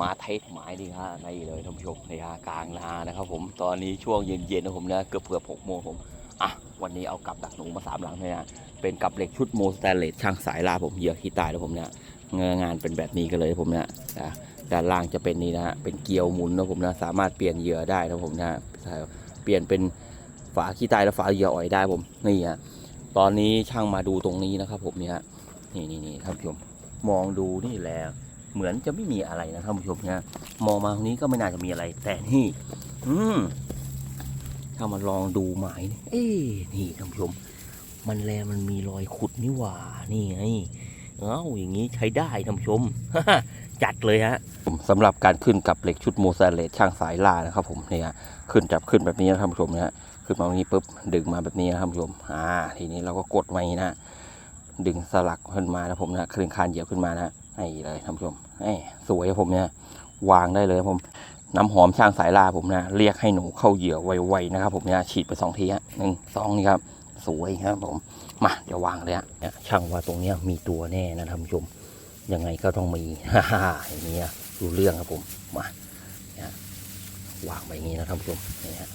มาเทสหมายดีฮะในเลยท่านผู้ชมในฮะกลางนานะครับผมตอนนี้ช่วงเย็นๆนะผมนะเกือบเกือบหกโมงผมอะวันนี้เอากับดักหนูมาสามหลังเลยนะเป็นกับเหล็กชุดโมสแตนเลสช่างสายลาผมเหยื่อที่ตายแล้วผมเนี่ยเงงานเป็นแบบนี้กันเลยผมเนี่ยนะด้านล่างจะเป็นนี่นะฮะเป็นเกลียวหมุนนะผมนะสามารถเปลี่ยนเหยื่อได้นะผมนะเปลี่ยนเป็นฝาขี้ตายและฝาเหยื่ออ่อยได้ผมนี่ฮะตอนนี้ช่างมาดูตรงนี้นะครับผมเนี่ยนี่นี่นี่ท่านผู้ชมมองดูนี่แหละ เหมือนจะไม่มีอะไรนะท่านผู้ชมนะมองมาตรงนี้ก็ไม่น่าจะมีอะไร แต่นี่ อืมถ้ามาลองดูหมายนี่เอ้นี่ท่านผู้ชม มันแลมันมีรอยขุดนี่หว่า นี่ไงเอ้าอย่างนี้ใช้ได้ท่านผู้ชม จัดเลยฮะสำหรับการขึ้นกับเหล็กชุดโมซาเลตช่างสายล่านะครับ ผมเนี่ยขึ้นจับขึ้นแบบนี้นะท่านผู้ชมนะฮะขึ้นมาตรงนี้ปุ๊บดึงมาแบบนี้นะท่านผู้ชมอ่าทีนี้เราก็กดไว้นะดึงสลักขึ้นมานะผมนะเครื่องคานเหยียบขึ้นมานะ ให้เลยท่านผู้ชมไอ้สวยครับผมเนี่ย วางได้เลยครับผม น้ำหอมช่างสายลาผมนะ เรียกให้หนูเข้าเหยื่อไวๆนะครับ ผมเนี่ยฉีดไปสองทีฮะหนึ่งสองนี่ครับ สวยครับผม มาเดี๋ยววางเลยฮะช่างว่าตรงเนี้ยมีตัวแน่นะท่านผู้ชม ยังไงก็ต้องมีฮ่าฮ่าอย่างนี้นะดูเรื่องครับผม มา วางไปอย่างนี้นะท่านผู้ชมนี่ฮะ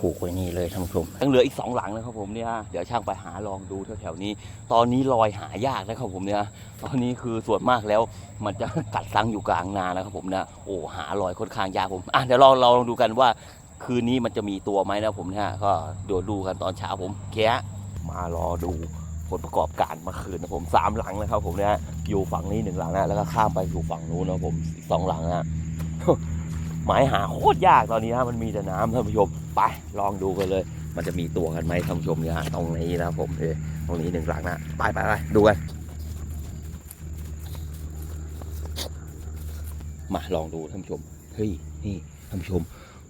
ผูกไว้นี่เลยท่านผู้ชมยังเหลืออีกสองหลังนะครับผมเนี่ยเดี๋ยวช่างไปหาลองดูแถวๆนี้ ตอนนี้ลอยหายากนะครับผมเนี่ยตอนนี้คือส่วนมากแล้วมันจะกัดซังอยู่กลางนานะครับผมนะโอ้หาลอยค่อนข้างยากผมอะเดี๋ยวเราเราลองดูกันว่า คืนนี้มันจะมีตัวไหมนะผมเนี่ยก็เดี๋ยวดูกันตอนเช้าผมแค่มารอดูผลประกอบการมื่อคืนนะผมสามหลังนะครับผมเนี่ยอยู่ฝั่งนี้หนึ่งหลังนะแล้วก็ข้ามไปอยู่ฝั่งนู้นนะผมสองหลังนะ หมายหาโคตรยากตอนนี้นะมันมีแต่น้ำท่านผู้ชมไปลองดูกันเลย มันจะมีตัวกันไหมท่านผู้ชมเนี่ยตรงนี้นะผมเอตรงนี้หนึ่งหลังนะไปไปไปดูกันมาลองดูท่านผู้ชมเฮ้ยนี่ท่านผู้ชม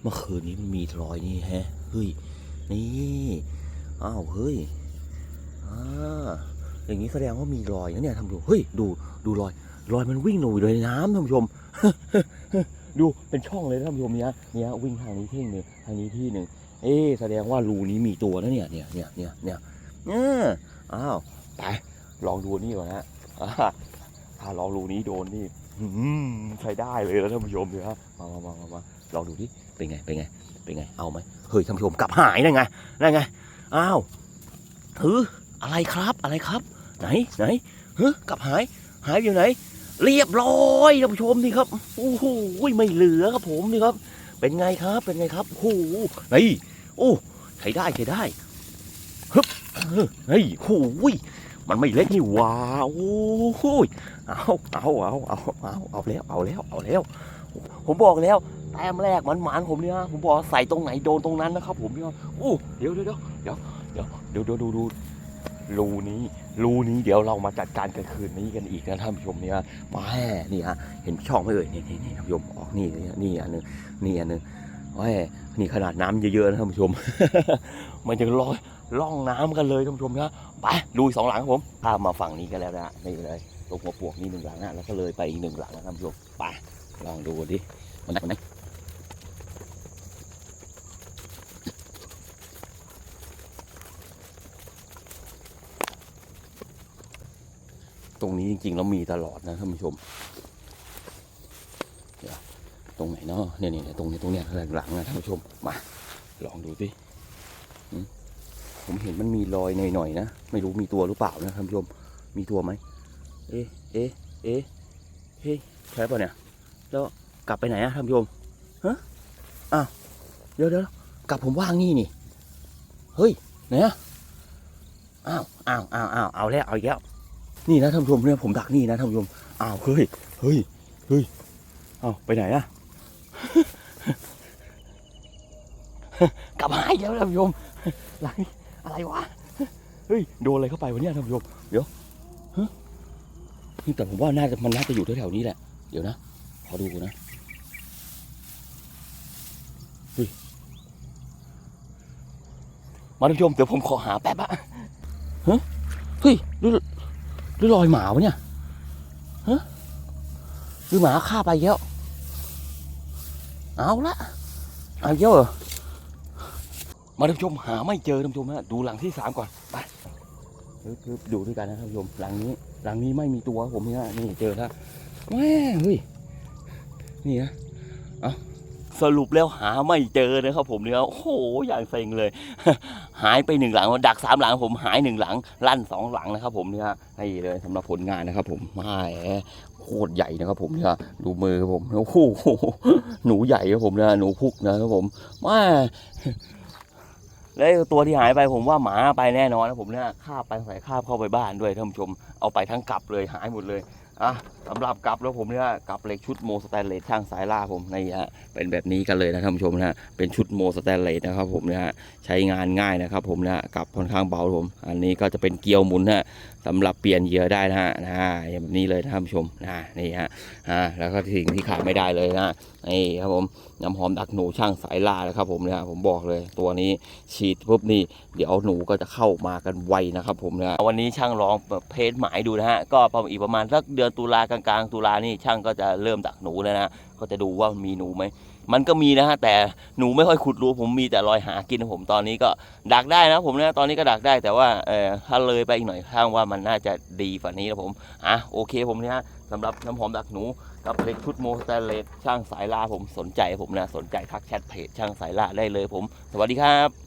เมื่อคืนนี้มันมีรอยนี่แฮะเฮ้ยนี่อ้าวเฮ้ยอ่าอย่างนี้แสดงว่ามีรอยนะเนี่ยท่านผู้ชมเฮ้ยดูดูรอย รอยมันวิ่งหนูอยู่ในน้ำท่านผู้ชม ดูเป็นช่องเลยท่านผู้ชมเนี่ยเนี่ยวิ่งทางนี้ที่หนึ่งทางนี้ที่หนึ่งเอ๊แสดงว่ารูนี้มีตัวนะเนี่ยเนี่ยเนี่ยเนี่ยเนี่ยอ้าวไปลองดูนี่ก่อนนะถ้าลองรูนี้โดนนี่ใช้ได้เลยนะท่านผู้ชมเนี่ยฮะมามามามามาลองดูดิเป็นไงเป็นไงเป็นไงเอาไหมเฮ้ยท่านผู้ชมกลับหายนั่นไงนั่นไงอ้าวถืออะไรครับอะไรครับ ไหนไหนเฮ้ยกลับหายหายอยู่ไหน เรียบร้อยท่านผู้ชมนี่ครับโอ้โหไม่เหลือครับผมนี่ครับ เป็นไงครับเป็นไงครับโอ้โหนี่โอ้ใช้ได้ใช้ได้ฮึบเฮ้ยโอ้โหมันไม่เล็กนี่หว่าโอ้โหเอาเอาเอาเอาเอาเอาแล้วเอาแล้วเอาแล้ว ผมบอกแล้วแต้มแรกมันหมานผมเนี่ยผมบอกใส่ตรงไหนโดนตรงนั้นนะครับ ผมเนี่ยโอ้เดี๋ยวเดี๋ยวเดี๋ยวเดี๋ยวเดี๋ยวเดี๋ยวเดี๋ยวดูดูรูนี้ รูนี้เดี๋ยวเรามาจัดการกันคืนนี้กันอีกนะท่านผู้ชมเนี่ยมาแห่นี่ฮะเห็นช่องไหมเอ่ยนี่นี่นี่ท่านผู้ชมออกนี่นี่อันหนึงนี่อันหนึงแหมนี่ขนาดน้ำเยอะๆนะท่านผู้ชม มันจะลอยล่องน้ำกันเลยท่านผู้ชมนะไปดูสองหลังครับผมข้ามมาฝั่งนี้กันแล้วนะนี่เลยตรงหัวปลวกนี่หนึ่งหลังนะแล้วก็เลยไปอีกหนึ่งหลังนะท่านผู้ชมไปลองดูดิมันได้ไหม รงนี้จริงๆแล้วมีตลอดนะท่านผู้ชมเดี๋ยวตรงไหนเนาะเนี่ยเนี่ยตรงนี้ตรงเนี้ยหลังๆนะท่านผู้ชมมาลองดูสิผมเห็นมันมีรอยหน่อยๆนะไม่รู้มีตัวหรือเปล่านะท่านผู้ชมมีตัวไหมเอ๊ะเอ๊ะเอ๊ะเฮ้ยใช่ป่ะเนี่ยแล้วกลับไปไหนอะท่านผู้ชมฮะอ้าวเดี๋ยวเดี๋ยวกลับผมว่างนี่นี่เฮ้ยไหนอะอ้าวอ้าวอ้าวอ้าวเอาแล้วเอาแล้ว นี่นะท่านผู้ชมเนี่ยผมดักนี่นะท่านผู้ชมอ้าวเฮ้ยเฮ้ยเฮ้ยอ้าวไปไหนอะกลับมาอีกแล้วท่านผู้ชมหลังอะไรวะเฮ้ยโดนอะไรเข้าไปวะเนี่ยท่านผู้ชมเดี๋ยวฮะนี่แต่ผมว่าน่าจะมันน่าจะอยู่แถวๆนี้แหละ เดี๋ยวนะขอดูก่อนนะเฮ้ยมาท่านผู้ชมเดี๋ยวผมขอหาแป๊บอะฮะเฮ้ยดู หรือรอยหมาวะเนี่ยฮะหรือหมาฆ่าไปแล้วเอาละเอาเยอะเหรอมาท่านผู้ชมหาไม่เจอท่านผู้ชมฮะดูหลังที่สามก่อนไปดูด้วยกันนะท่านผู้ชมหลังนี้ หลังนี้ไม่มีตัวผมเนี่ยนี่เจอแล้วแม่เฮ้ยนี่นะเอาสรุปแล้วหาไม่เจอนะครับผมเนี่ยโอ้โหอย่างเซ็งเลย หายไปหนึ่งหลังดักสามหลังผมหายหนึ่งหลัง ลั่นสองหลังนะครับ ผมเนี่ยให้เลยสำหรับผลงานนะครับ ผมไม่โคตรใหญ่นะครับผมเนี่ยดูมือครับผมโอ้โหหนูใหญ่ครับผมเนี่ยหนูพุกนะครับผมม่แล้วตัวที่หายไปผมว่าหมาไปแน่นอนนะผมเนี่ยคาบไปใส่คาบเข้าไปบ้านด้วยท่านผู้ชมเอาไปทั้งกลับเลยหายหมดเลย อะสำหรับกลับแล้วผมเนี่ยกลับเหล็กชุดโมสแตนเลสช่างสายล่าผมในฮะเป็นแบบนี้กันเลยนะท่านผู้ชมนะเป็นชุดโมสแตนเลสนะครับผมเนี่ยฮะใช้งานง่ายนะครับผมนะกลับค่อนข้างเบาผม อันนี้ก็จะเป็นเกลียวหมุนนะ สำหรับเปลี่ยนเหยื่อได้นะฮะนะอย่างแบบนี้เลยนะท่านผู้ชมนะนี่ฮะอ่าแล้วก็สิ่งที่ขาดไม่ได้เลยนะนี่ครับผมน้ำหอมดักหนูช่างสายล่านะครับผมเนี่ยผมบอกเลยตัวนี้ฉีดปุ๊บนี่เดี๋ยวหนูก็จะเข้ามากันไวนะครับผมนะวันนี้ช่างลองเพจหมายดูนะฮะก็ประมาณอีกประมาณสักเดือนตุลากลางๆตุลานี่ช่างก็จะเริ่มดักหนูแล้วนะก็จะดูว่ามีหนูไหม มันก็มีนะฮะแต่หนูไม่ค่อยขุดรูผมมีแต่รอยหากินผมตอนนี้ก็ดักได้นะผมนะตอนนี้ก็ดักได้แต่ว่าเออถ้าเลยไปอีกหน่อยข้างว่ามันน่าจะดีกว่านี้นะผมอะโอเคผมเนี่ยสำหรับน้ำหอมดักหนูกับเหล็กชุดโมสเตเลสช่างสายล่าผมสนใจผมนะสนใจทักแชทเพจช่างสายล่าได้เลยผม สวัสดีครับ